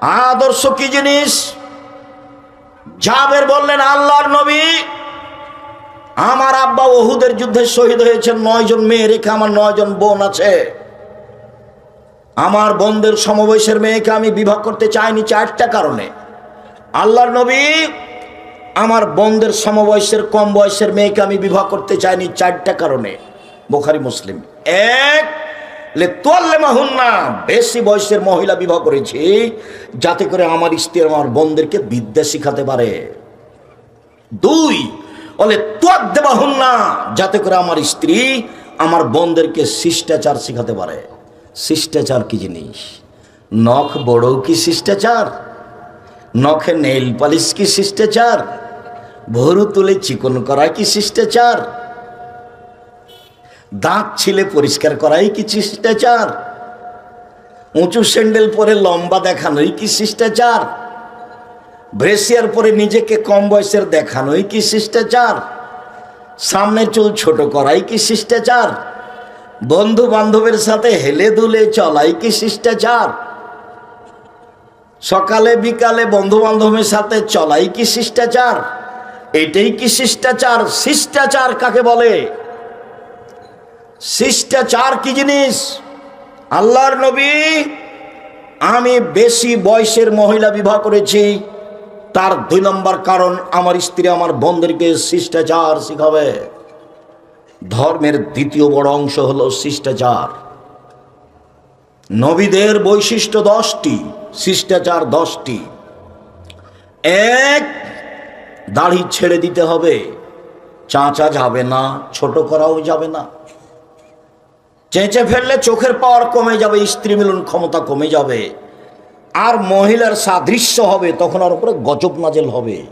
আদর্শ কি জিনিস? জাবের বললেন, আল্লাহর নবী, আমার আব্বা ওহুদের যুদ্ধে শহীদ হয়েছেন নয়জন মেয়ে রেখে আমার নয়জন বোন আছে। আমার বোনদের সমবয়সের মেয়েকে আমি বিবাহ করতে চাইনি চারটা কারণে। আল্লাহর নবী, আমার বোনদের সমবয়সের, কম বয়সের মেয়েকে আমি বিবাহ করতে চাইনি চারটা কারণে। বোখারি, মুসলিম। এক লে তোয়াল্লে মাহুন্না বেশি বয়সের মহিলা বিবাহ করেছি, যাতে করে আমার স্ত্রী আমার বোনদেরকে বিদ্যা শিখাতে পারে। দুই বলে তোয়াদ দেবা না যাতে করে আমার স্ত্রী আমার বোনদেরকে শিষ্টাচার শিখাতে পারে। শিষ্টাচার কি জিনিস? নখ বড় কি শিষ্টাচার? নখে নেইল পালিশ কি শিষ্টাচার? ভরু তুলে চিকন করা কি শিষ্টাচার? দাঁত ছিলে পরিষ্কার করাই কি শিষ্টাচার? উঁচু স্যান্ডেল পরে লম্বা দেখানোই কি শিষ্টাচার? ব্রেসিয়ার পরে নিজেকে কম বয়সের দেখানোই কি শিষ্টাচার? সামনে চুল ছোট করাই কি শিষ্টাচার? বন্ধু বান্ধবের সাথে হেলে দুলে চলাই কি শিষ্টাচার? সকালে, বিকালে বন্ধু বান্ধবের সাথে চলাই কি শিষ্টাচার? এটাই কি শিষ্টাচার? শিষ্টাচার কাকে বলে? শিষ্টাচার কি জিনিস? আল্লাহর নবী, আমি বেশি বয়সের মহিলা বিবাহ করেছি। তার দুই নম্বর কারণ, আমার স্ত্রী আমার বোনদেরকে শিষ্টাচার শিখাবে। ধর্মের দ্বিতীয় বড় অংশ হলো শিষ্টাচার। নবীদের বৈশিষ্ট্য দশটি, শিষ্টাচার দশটি। এক, দাড়ি ছেড়ে দিতে হবে। চাঁচা যাবে না, ছোট করাও যাবে না। চেঁচে ফেললে চোখের পাওয়ার কমে যাবে, স্ত্রী মিলন ক্ষমতা কমে যাবে। আর মহিলার সাদৃশ্য হবে, তখন আর উপরে গজব নাজেল হবে।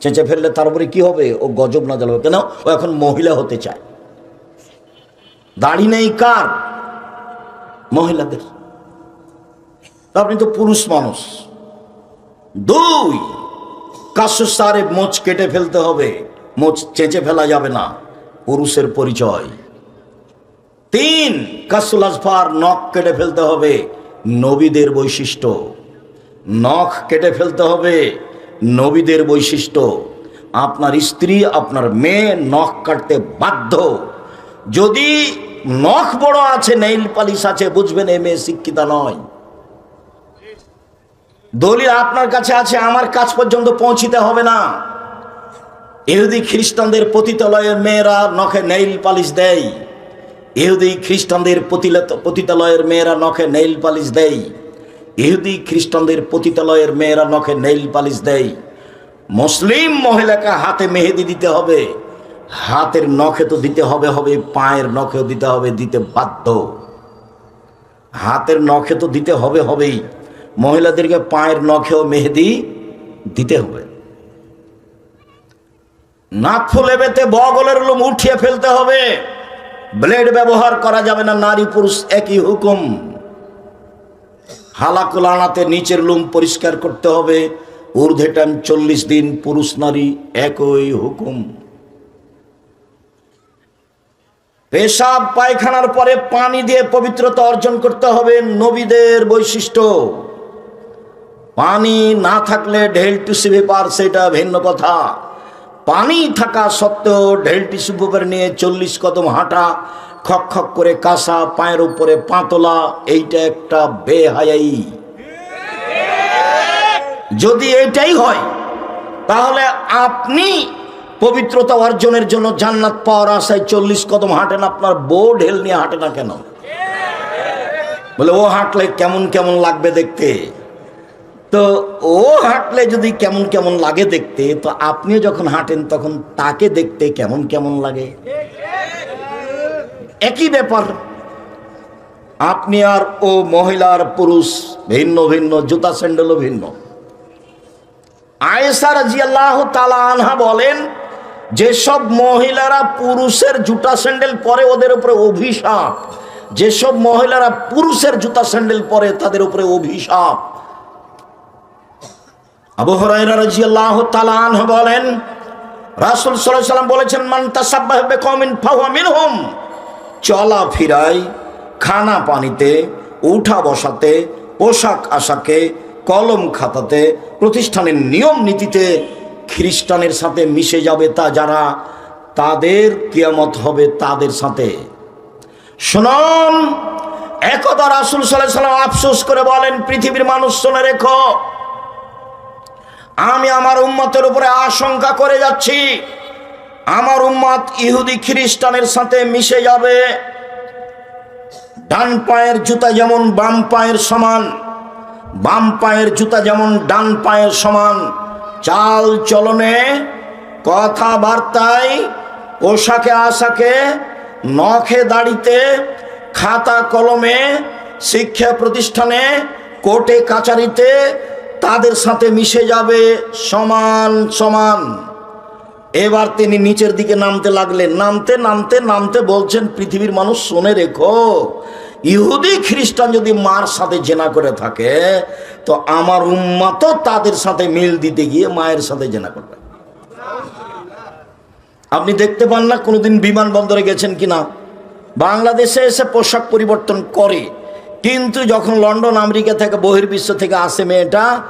চেঁচে ফেললে তার উপরে কি হবে? ও গজব নাজেল হবে। কেন? ও এখন মহিলা হতে চায়। দাড়ি নেই কার? মহিলাদের। আপনি তো পুরুষ মানুষ। দুই কাশ্বসারে মোচ কেটে ফেলতে হবে। মোচ চেঁচে ফেলা যাবে না। পুরুষের পরিচয়। তিন কাসুল আসফার নখ কেটে ফেলতে হবে। নবীদের বৈশিষ্ট্য। নখ কেটে ফেলতে হবে নবীদের বৈশিষ্ট্য। আপনার স্ত্রী, আপনার মেয়ে নখ কাটতে বাধ্য। যদি নখ বড় আছে, নেইল পালিশ আছে, বুঝবেন এ মেয়ে শিক্ষিতা নয়। দলিল আপনার কাছে আছে, আমার কাছ পর্যন্ত পৌঁছিতে হবে না। ইহুদি খ্রিস্টানদের পতিতালয়ের মেয়েরা নখে নেইল পালিশ দেয়। ইহুদি খ্রিস্টানদের পতিতালয়ের মেয়েরা নখে নেইল পালিশ দেয়। ইহুদি খ্রিস্টানদের পতিতালয়ের মেয়েরা নখে নেইল পালিশ দেয়। মুসলিম মহিলাকে হাতে মেহেদি দিতে হবে। হাতের নখে তো দিতে হবে হবে পায়ের নখেও দিতে হবে, দিতে বাধ্য। হাতের নখে তো দিতে হবে, হবেই। মহিলাদেরকে পায়ের নখেও মেহেদি দিতে হবে। নাক ফুলে বেতে বগলের লোম উঠিয়ে ফেলতে হবে। ব্লেড ব্যবহার করা যাবে না, নারী পুরুষ একই হুকুম। হালাকুল আনাতে নিচের লুম পরিষ্কার করতে হবে। ঊর্ধ্বে টাইম চল্লিশ দিন পুরুষ নারী একই হুকুম। পেশাব পায়খানার পরে পানি দিয়ে পবিত্রতা অর্জন করতে হবে, নবীদের বৈশিষ্ট্য। পানি না থাকলে ঢেল টিস্যু পেপার সেটা ভিন্ন কথা। পানি থাকা সত্ত্বেও ঢেল টিস্যু পেপার নিয়ে চল্লিশ কদম হাঁটা, খক খক করে কাঁসা, পায়ের উপরে পাতলা, এইটা একটা বেহায়াই। যদি এটাই হয়, তাহলে আপনি পবিত্রতা অর্জনের জন্য জান্নাত পাওয়ার আশায় চল্লিশ কদম হাঁটেন, আপনার বউ ঢেল নিয়ে হাঁটে না কেন? বলে, ও হাঁটলে কেমন কেমন লাগবে দেখতে? তো ও হাঁটলে যদি কেমন কেমন লাগে দেখতে, তো আপনিও যখন হাঁটেন তখন তাকে দেখতে কেমন কেমন লাগে? একই ব্যাপার। আপনি আর ও মহিলার পুরুষ ভিন্ন ভিন্ন, জুতা স্যান্ডেলও ভিন্ন। আয়েসা রাজিয়াল্লাহ তালা আনহা বলেন, যেসব মহিলারা পুরুষের জুতা স্যান্ডেল পরে ওদের উপরে অভিশাপ, যেসব মহিলারা পুরুষের জুতা স্যান্ডেল পরে তাদের উপরে অভিশাপ তাআলা বলেন, রাসূল বলেছেন মিনহুম চলা খানা পানিতে বসাতে, পোশাক আশাকে, কলম খাতাতে, প্রতিষ্ঠানের নিয়ম নীতিতে খ্রিস্টানের সাথে মিশে যাবে তা যারা, তাদের কিয়ামত হবে তাদের সাথে। শুনুন, একদা রাসুল সাল্লাহ সাল্লাম আফসোস করে বলেন, পৃথিবীর মানুষ শুনে রেখো আমি আমার উম্মতের উপরে আশঙ্কা করে যাচ্ছি। আমার উম্মত ইহুদি খ্রিস্টানের সাথে মিশে যাবে। ডান পায়ের জুতা যেমন বাম পায়ের সমান, বাম পায়ের জুতা যেমন ডান পায়ের সমান, চাল চলনে কথাবার্তায়, পোশাকে আশাকে, নখে দাড়িতে, খাতা কলমে, শিক্ষা প্রতিষ্ঠানে, কোর্টে, কাচারিতে তাদের সাথে মিশে যাবে সমান সমান। এবার তিনি নিচের দিকে নামতে লাগলেন। নামতে নামতে নামতে বলছেন, পৃথিবীর মানুষ শুনে রেখো, ইহুদি, খ্রিস্টান যদি মার সাথে জেনা করে থাকে, তো আমার উম্মাত তাদের সাথে মিল দিতে গিয়ে মায়ের সাথে জেনা করবে। আপনি দেখতে পান না কোনোদিন বিমানবন্দরে গেছেন কিনা? বাংলাদেশে এসে পোশাক পরিবর্তন করে কিন্তু যখন লন্ডন, আমেরিকা থেকে বহির্বিশ্ব থেকে আসে মেয়েটা,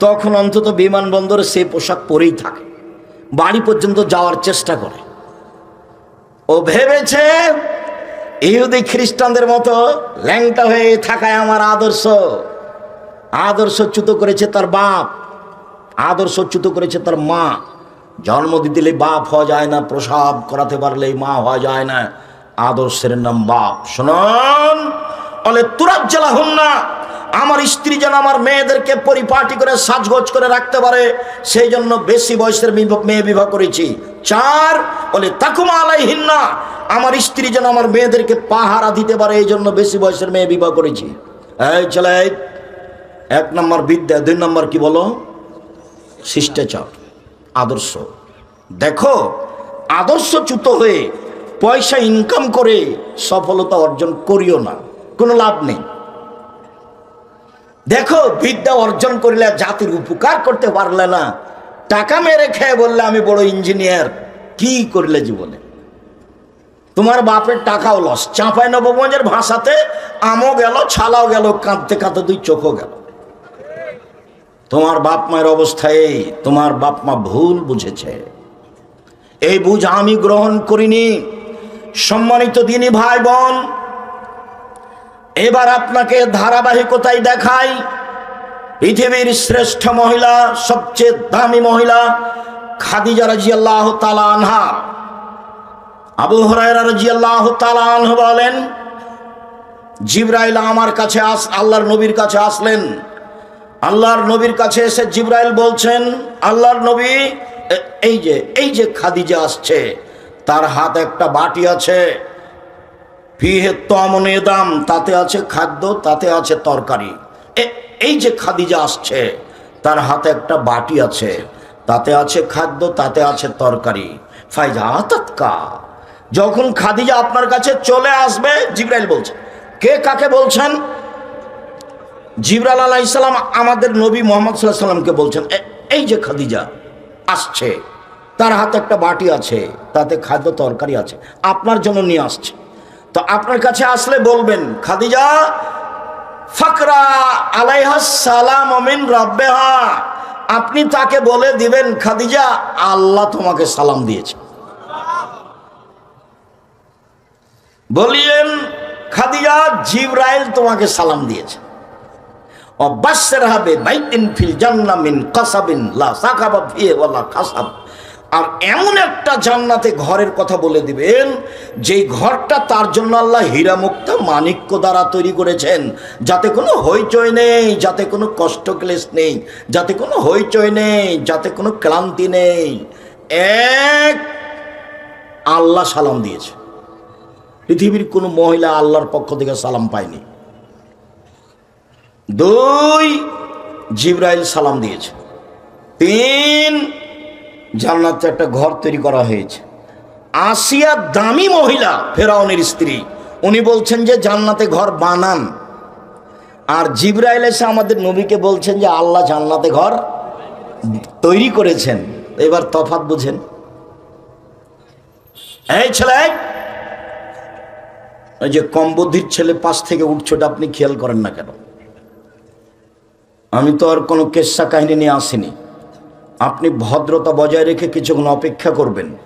তখন অন্তত বিমানবন্দরে সে পোশাক পরেই থাকে। বাড়ি পর্যন্ত যাওয়ার চেষ্টা করে। ও ভেবেছে, ইহুদি খ্রিস্টানদের মতো ল্যাংটা হয়ে থাকায় আমার আদর্শ। আদর্শচ্যুত করেছে তার বাপ আদর্শচ্যুত করেছে তার মা। জন্ম দিলে বাপ হওয়া যায় না, প্রসাব করাতে পারলেই মা হওয়া যায় না। আদর্শের নাম বাপ। শুনুন! বলে তুরাজ্জালা হন না। আমার স্ত্রী যেন আমার মেয়েদেরকে পরিপাটি করে সাজগোজ করে রাখতে পারে, সেই জন্য বেশি বয়সের মেয়ে বিবাহ করেছি। চার, বলে, তাকুমা আলাইহিন না। আমার স্ত্রী যেন আমার মেয়েদেরকে পাহারা দিতে পারে, এই জন্য বেশি বয়সের মেয়ে বিবাহ করেছি। এই ছেলে এক নম্বর বিদ্যা, দুই নম্বর কি বলো? শিষ্টাচার, আদর্শ। দেখো, আদর্শচ্যুত হয়ে পয়সা ইনকাম করে সফলতা অর্জন করিও না। কোনো লাভ নেই। দেখো, বিদ্যা অর্জন করলে জাতির উপকার করতে পারলে না। টাকা মেরে খেয়ে বললে, আমি বড় ইঞ্জিনিয়ার কি করলে জীবনে? তোমার বাপের টাকাও লস চাঁপাই নবগঞ্জের ভাষাতে, আমও গেল, ছালাও গেল, কাঁদতে কাঁদতে দুই চোখও গেল। তোমার বাপ মায়ের অবস্থায় তোমার বাপ মা ভুল বুঝেছে। এই বুঝ আমি গ্রহণ করিনি। সম্মানিত দিনী ভাই বোন এবার আপনাকে ধারাবাহিকতায় দেখাই পৃথিবীর শ্রেষ্ঠ মহিলা, সবচেয়ে দামি মহিলা, খাদিজা রাজিয়াল্লাহ তালা আনহা। আবু হরাইরা রাজিয়াল্লাহ তালা বলেন, জিব্রাইল আমার কাছে আস, আল্লাহর নবীর কাছে আসলেন। আল্লাহর নবীর কাছে এসে জিব্রাইল বলছেন, আল্লাহর নবী এই যে এই যে খাদিজা আসছে, তার হাতে একটা বাটি আছে। ফিহে তমনে দাম, তাতে আছে খাদ্য, তাতে আছে তরকারি। এই যে খাদিজা আসছে, তার হাতে একটা বাটি আছে, তাতে আছে খাদ্য, তাতে আছে তরকারি। ফাইজা যখন খাদিজা আপনার কাছে চলে আসবে, জিব্রাইল বলছে, কে কাকে বলছেন? জিবরাল আলাহ ইসলাম আমাদের নবী মোহাম্মদ সাল্লাহ সাল্লামকে বলছেন এই যে খাদিজা আসছে, তার হাতে একটা বাটি আছে, তাতে খাদ্য, তরকারি আছে, আপনার জন্য নিয়ে আসছে। তো আপনার কাছে আসলে বলবেন, খাদিজা, ফাকরা আলাইহা সালাম অমিন রব্বেহা, আপনি তাকে বলে দিবেন, খাদিজা, আল্লাহ তোমাকে সালাম দিয়েছে। বলিয়েন, খাদিজা, জিব্রাইল তোমাকে সালাম দিয়েছে। অবাসের হবে বাইতিন ফিল জান্নামিন কাসাবিন লা সাকাবা ফিয়ে ওয়ালা কাসাব। আর এমন একটা জান্নাতে ঘরের কথা বলে দিবেন, যেই ঘরটা তার জন্য আল্লাহ হীরা মুক্তা মানিক্য দ্বারা তৈরি করেছেন। যাতে কোনো হইচই নেই, যাতে কোনো কষ্ট ক্লেশ নেই, যাতে কোনো হইচই নেই, যাতে কোনো ক্লান্তি নেই। এক, আল্লাহ সালাম দিয়েছে। পৃথিবীর কোনো মহিলা আল্লাহর পক্ষ থেকে সালাম পায়নি। দুই, জিব্রাইল সালাম দিয়েছে। তিন জান্নাতে একটা ঘর তৈরি করা হয়েছে। আসিয়া দামি মহিলা, ফেরাউনের স্ত্রী, উনি বলছেন যে জান্নাতে ঘর বানান। আর জিব্রাইল এসে আমাদের নবীকে বলছেন যে আল্লাহ জান্নাতে ঘর তৈরি করেছেন। এবার তফাত বুঝেন। এই ছেলে ওই যে কম বুদ্ধির ছেলে পাশ থেকে উঠছোটা আপনি খেয়াল করেন না কেন? আমি তো আর কোনো কেসা কাহিনী নিয়ে আসিনি। আপনি ভদ্রতা বজায় রেখে কিছুক্ষণ অপেক্ষা করবেন।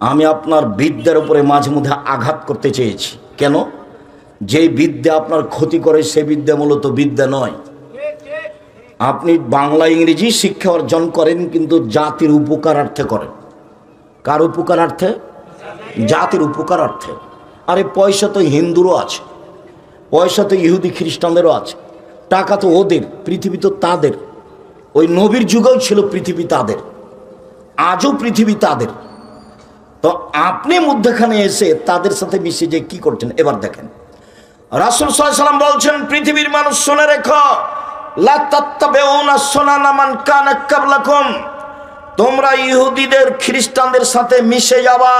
আমি আপনার বিদ্যার উপরে মাঝে মধ্যে আঘাত করতে চেয়েছি। কেন? যেই বিদ্যা আপনার ক্ষতি করে, সে বিদ্যা মূলত বিদ্যা নয়। আপনি বাংলা, ইংরেজি শিক্ষা অর্জন করেন, কিন্তু জাতির উপকারার্থে করেন। কার উপকারার্থে? জাতির উপকারার্থে। আরে, পয়সা তো হিন্দুরও আছে, পয়সা তো ইহুদি খ্রিস্টানদেরও আছে, টাকা তো ওদের, পৃথিবী তো তাদের। ওই নবীর যুগেও ছিল পৃথিবী তাদের। আজও পৃথিবী তাদের। তো আপনি মধ্যখানে এসে তাদের সাথে মিশে যে কি করছেন, এবার দেখেন। রাসুল সাল্লাম বলছেন, পৃথিবীর মানুষ শুনে রেখো তোমরা ইহুদিদের, খ্রিস্টানদের সাথে মিশে যাবা।